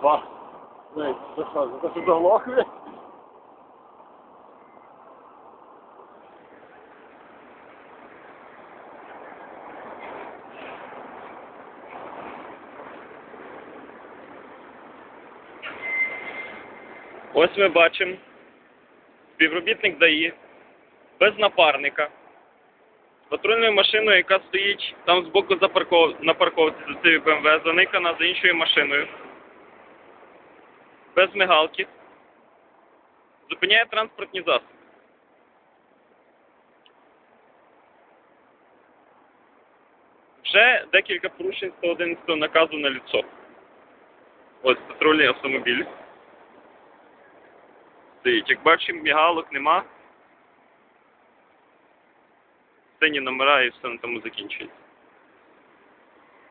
Опа. Ой, це що, це що заглохли? Ось ми бачимо співробітник ДАІ без напарника. Патрульною машиною, яка стоїть там збоку за парков... на парковці за цією БМВ, заникана за іншою машиною. Без мигалки. Зупиняє транспортні засоби. Вже декілька порушень 111 наказу на ліцо. Ось патрульний автомобіль. Стоїть. Як бачимо, мігалок нема. Сині номера і все на тому закінчується.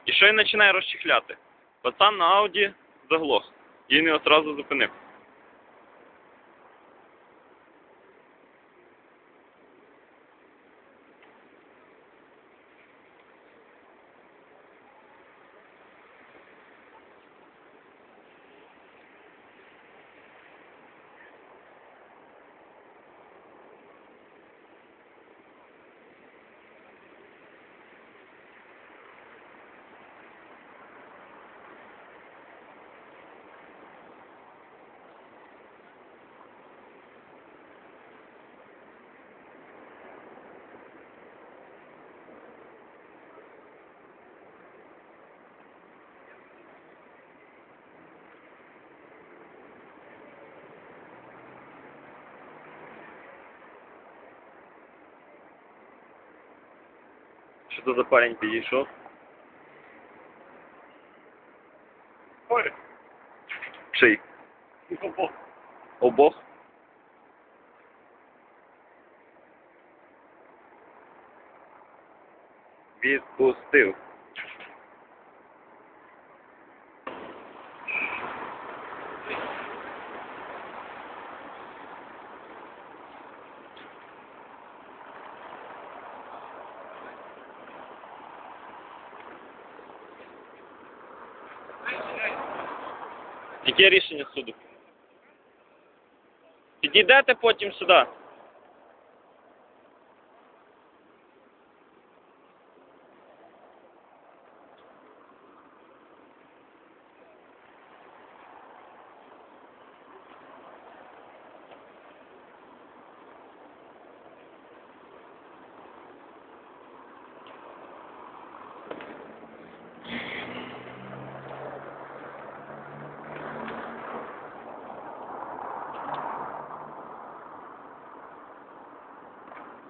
І що він починає розчехляти? Пацан на Ауді заглох. І не одразу зупинив. Що то за парень підійшов? Ой, Чий? Обох. Обох? Відпустив. Яке рішення суду? Підійдете потім сюди.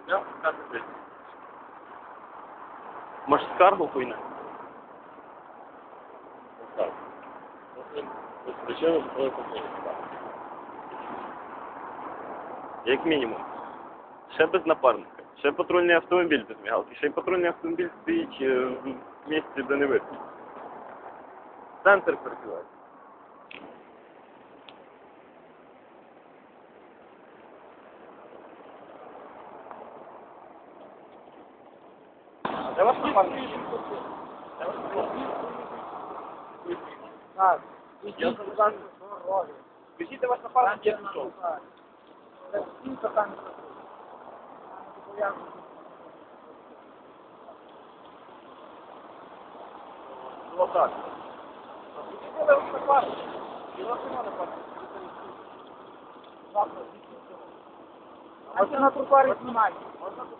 Я показую. Може скаргу хуйне? Так. Ось твоє потрібно. Як мінімум. Ще без напарника. Ще патрульний автомобіль без мігалки. Ще й патрульний автомобіль стоїть е, в місці, де не видно. Центр перекриває. Де ваш напарник? Так. Я Скажіть, де ваш напарник я пішов? Так. Ваш напарник? І вас нема напарника. А це на знімати. Можна тут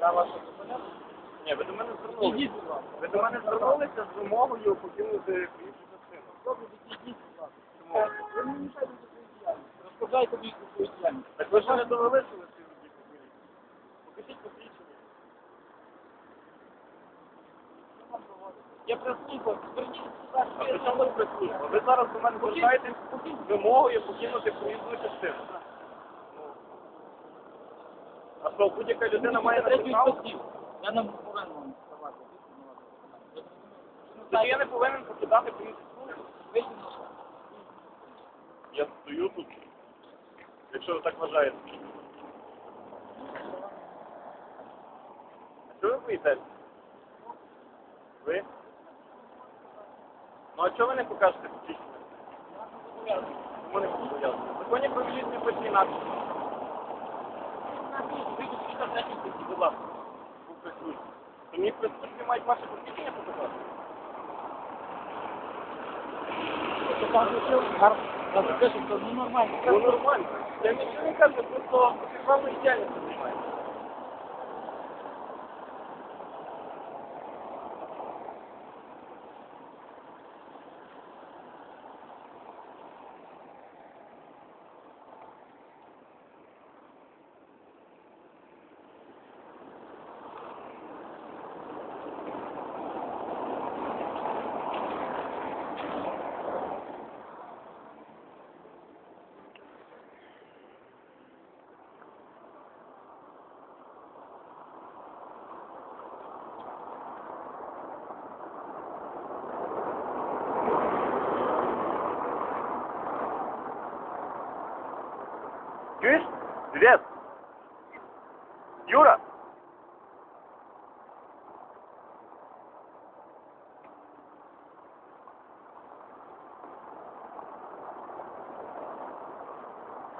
Я вас зупиняв? Ні, ви до мене звернулися. Ви до мене звернулися з вимогою покинути проїжджу частину. Будь ласка. Ви мені мішаєте свою діяльність. Розповідайте мені про свою діяльність. Так ви ж не довели, що ви співробітник поліції. Покажіть посвідчення. Я прислухав, зверніть А при чому прислужба? Ви зараз до мене звертаєтесь з вимогою покинути проїзну частину. А що, будь-яка людина має на? Я не повинен вам сказати. Тоді я не повинен покидати проїзну. Я стою тут, якщо ви так вважаєте. А що ви боїтесь? Ви? Ну а чого ви не покажете посвідчення? Чому не зобов'язані? В законі про міліцію хоч інакше. Ви тут Будь ласка, у прес-службі. То мені в прес-службі мають ваше посвідчення показати? Ну нормально. Я нічого не кажу, просто державною діяльністю займаюся.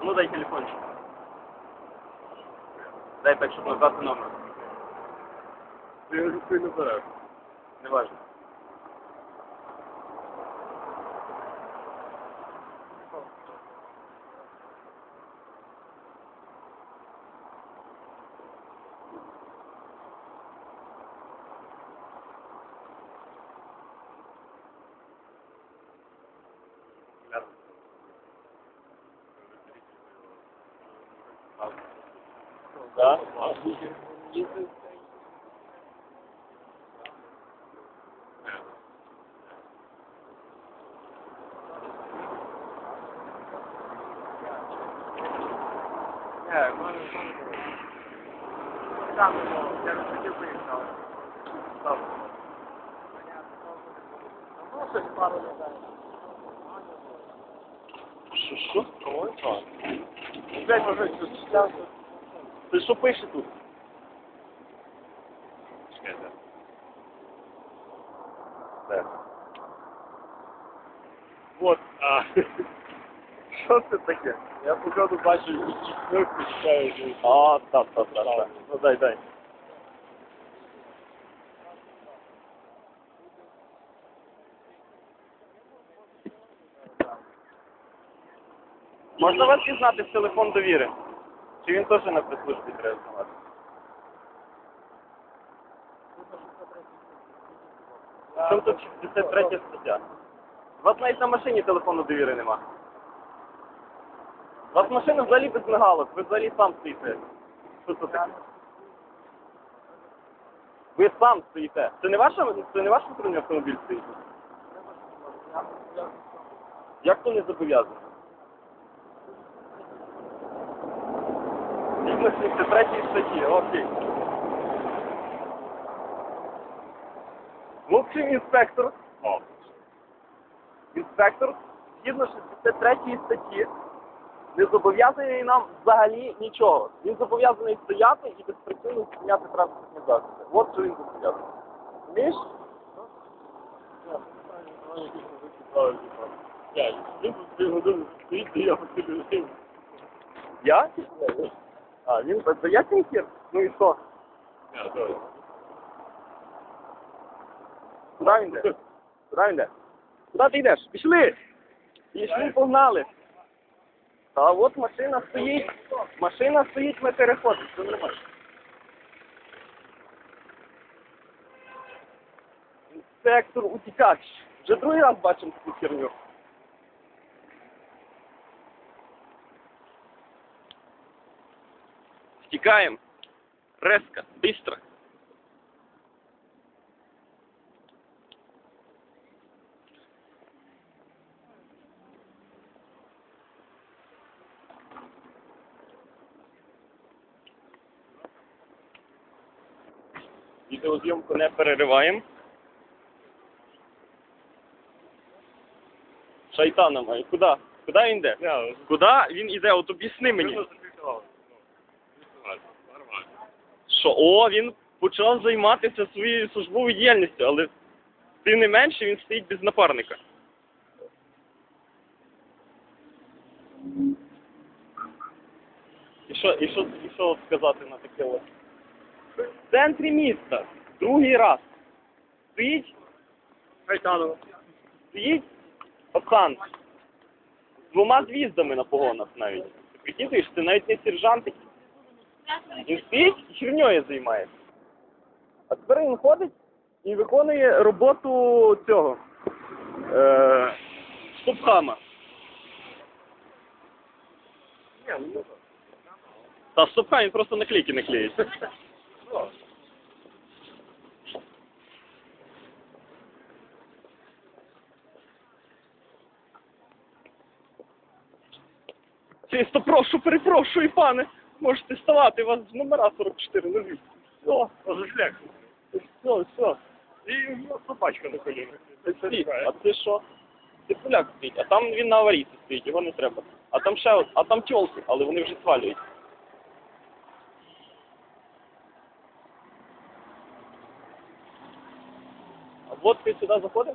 Ну дай телефончик. Дай так, щоб назвати номер. Я не береш. Не важно. Да? Там, я не хотів поїхав. Ну, щось пару людей. Що, що? Кого це? Блять, може, тут читав. Ти що пише тут? Чекайте. Де? Вот, а, що це таке? Я походу бачу якісь кнопки, читаю, А, так, так, так, так. Ну дай, дай. Можна вас пізнати в телефон довіри? Чи він теж на прес-службі треба знімати? В 63 стаття? У вас навіть на машині телефону довіри нема. У вас машина взагалі без мигалок, ви взагалі сам стоїте. Що це таке? Ви сам стоїте. Це не ваша, це не ваш патрульний автомобіль стоїть? Як то не зобов'язано? Згідно 63 статті, окей. Общем, інспектор, О, інспектор, згідно 63 статті, не зобов'язаний нам взагалі нічого. Він зобов'язаний стояти і безпричинно зупиняти транспортні засоби. От що він зобов'язаний. Розумієш? я? А, він це я хер? Ну і що? Я, добре. Куди він йде? Куди він йде? Куди ти йдеш? Пішли! Пішли, погнали. Та от машина стоїть. Машина стоїть, ми переходимо. Все нормально. Інспектор утікач. Вже другий раз бачимо цю херню. Втікаємо. Резко, быстро. Відеозйомку не перериваємо. Шайтана має. Куди? Куди він йде? Куди він іде? От об'ясни мені. Що, о, він почав займатися своєю службовою діяльністю, але Тим не менше він стоїть без напарника. І що, і що, і що сказати на таке ось? В центрі міста, другий раз. Стоїть, Гайтанова. стоїть пацан з двома звіздами на погонах навіть. Ти прикидуєш, це навіть не сержант. Він стоїть і херньою займається. А тепер він ходить і виконує роботу цього. Е, Стопхама. Та стопхам він просто наклейки не клеїть. Чисто прошу, перепрошую, пане. Можете ставати, у вас номера 44 нові. Все, Розушляк. все, все. І собачка на коліні. Стій, А це що? Це поляк стоїть, а там він на аварійці стоїть, його не треба. А там ще, от- а там тьолки, але вони вже свалюють. А вот ты сюда заходив?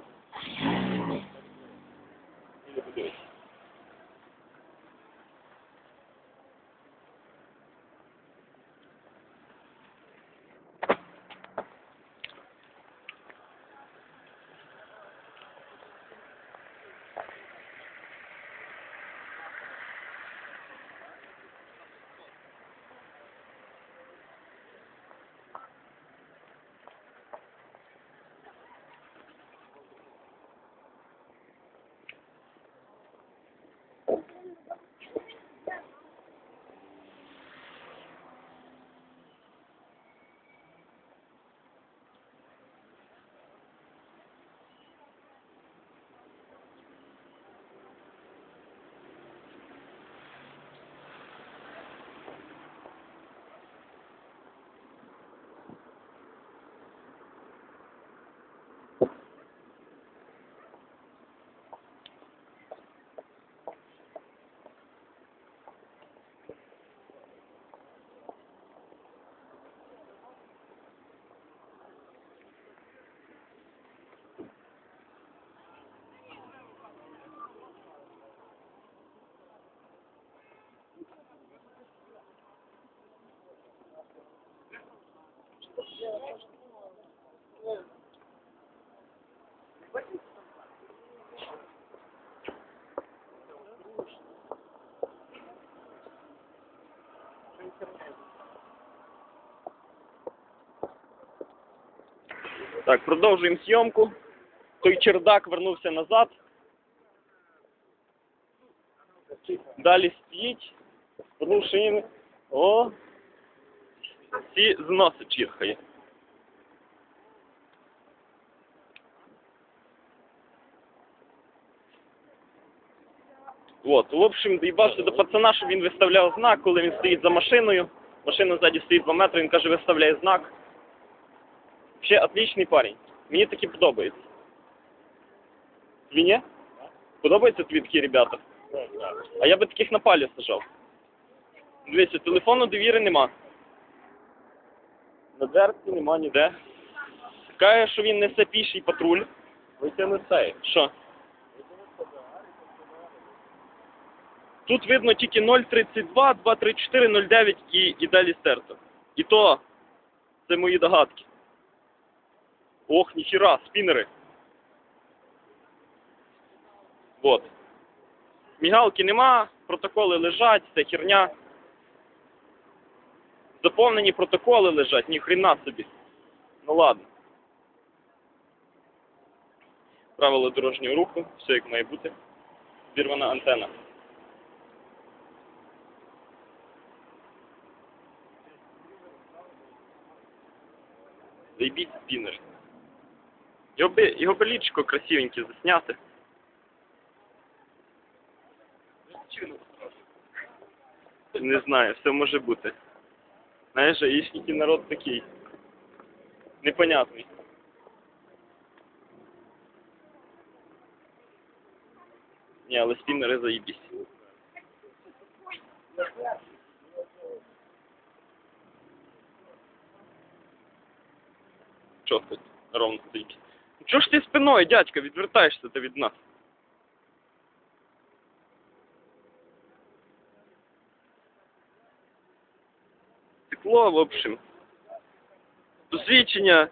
Так, продовжуємо зйомку. Той чердак вернувся назад. Далі стоїть, порушуємо. О! Всі з носа чірхає. От, в общем, доїбався до пацана, щоб він виставляв знак, коли він стоїть за машиною. Машина ззаді стоїть 2 метри, він каже, виставляє знак. Ще отличний парень. Мені такі подобається. Тобі ні? Подобаються тобі такі ребята? А я би таких на палі сажав. Дивіться, телефону довіри нема. На дверці нема ніде. Каже, що він несе піший патруль. Витягни цей. Що? Тут видно тільки 032, 234, 09 і, і далі стерто. І то це мої догадки. Ох, ніхіра, спінери. Вот. Мігалки нема, протоколи лежать, це херня. Заповнені протоколи лежать, ні хрена собі. Ну ладно. Правила дорожнього руху, все як має бути. Зірвана антена. Заебіть спінер. Його би, його би лічко красивеньке засняти. Не знаю, все може бути. Знаєш, яєчники народ такий. Непонятний. Ні, але спіннери заїбісь. Чітко, ровно заїбісь. Чого ж ти спиною, дядька, відвертаєшся ти від нас? Текло, в общем. Посвідчення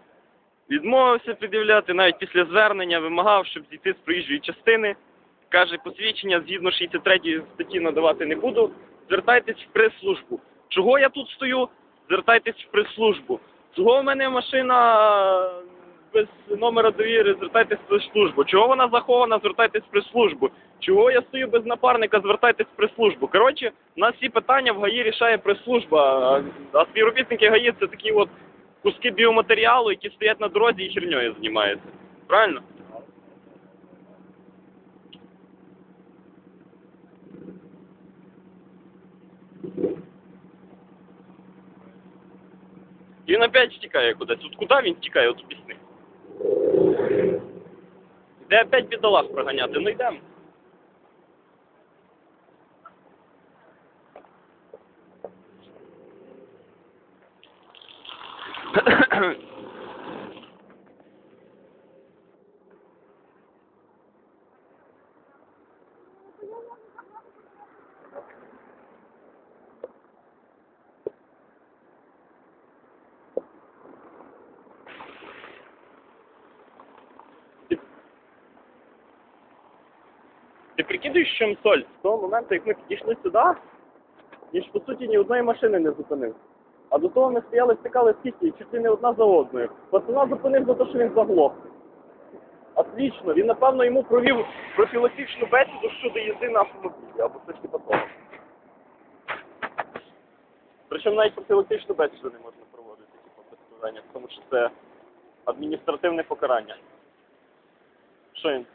відмовився пред'являти, навіть після звернення вимагав, щоб зійти з проїжджої частини. Каже, посвідчення згідно 63 статті надавати не буду. Звертайтесь в прес-службу. Чого я тут стою? Звертайтесь в прес-службу. Чого в мене машина без номера довіри? Звертайтесь в прес-службу. Чого вона захована? Звертайтесь в прес-службу. Чого я стою без напарника? Звертайтесь в прес-службу. Коротше, у нас всі питання в ГАІ рішає прес-служба, а- співробітники ГАІ це такі от куски біоматеріалу, які стоять на дорозі і херньою займаються. Правильно? Він опять втікає кудись. От куди він втікає, от об'ясни. Де опять бідолах проганяти? Ну йдемо. Ти, ти прикидуєш, чим соль? З того моменту, як ми підійшли сюди, ніж по суті ні одної машини не зупинив. А до того ми стояли, стикали скільки, чуть ли не одна за одною. Пацана зупинив за те, що він заглох. Отлично, він напевно йому провів профілактичну бесіду щодо їзди на автомобілі, або щось типу того. Причому навіть профілактичну бесіду не можна проводити, типу, без тому що це адміністративне покарання. Що він?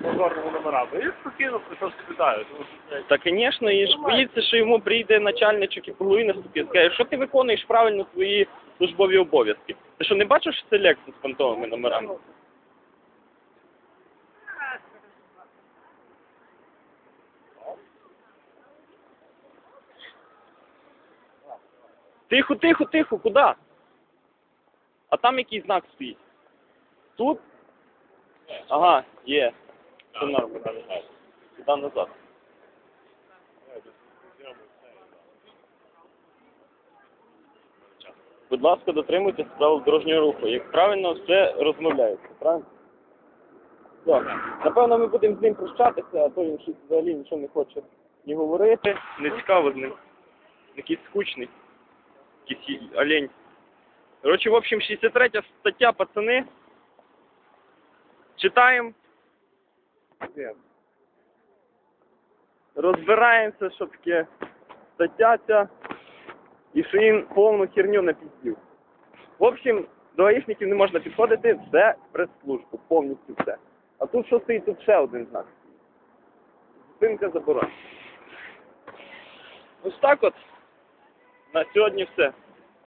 Ми Та, звісно, і ж боїться, що йому прийде начальничок і половина ступі. Скаже, що ти виконуєш правильно свої службові обов'язки? Ти що не бачиш, що це Lexus з фантовими номерами? Тихо, тихо, тихо, куди? А там який знак стоїть? Тут? Ага, є. Все нормально. Сюди назад. Будь ласка, дотримуйтесь правил дорожнього руху. Як правильно все розмовляється, правильно? Так. Напевно, ми будемо з ним прощатися, а то він щось взагалі нічого не хоче ні говорити. Не цікаво з ним. Якийсь скучний. Якийсь олень. Коротше, в общем, 63 стаття, пацани. Читаємо. Розбираємося, що таке стаття ця. І що він повну херню напіздів. В общем, до гаїшників не можна підходити, в прес-службу, повністю все. А тут що стоїть? Тут ще один знак. Зупинка заборонена. Ось так от. На сьогодні все.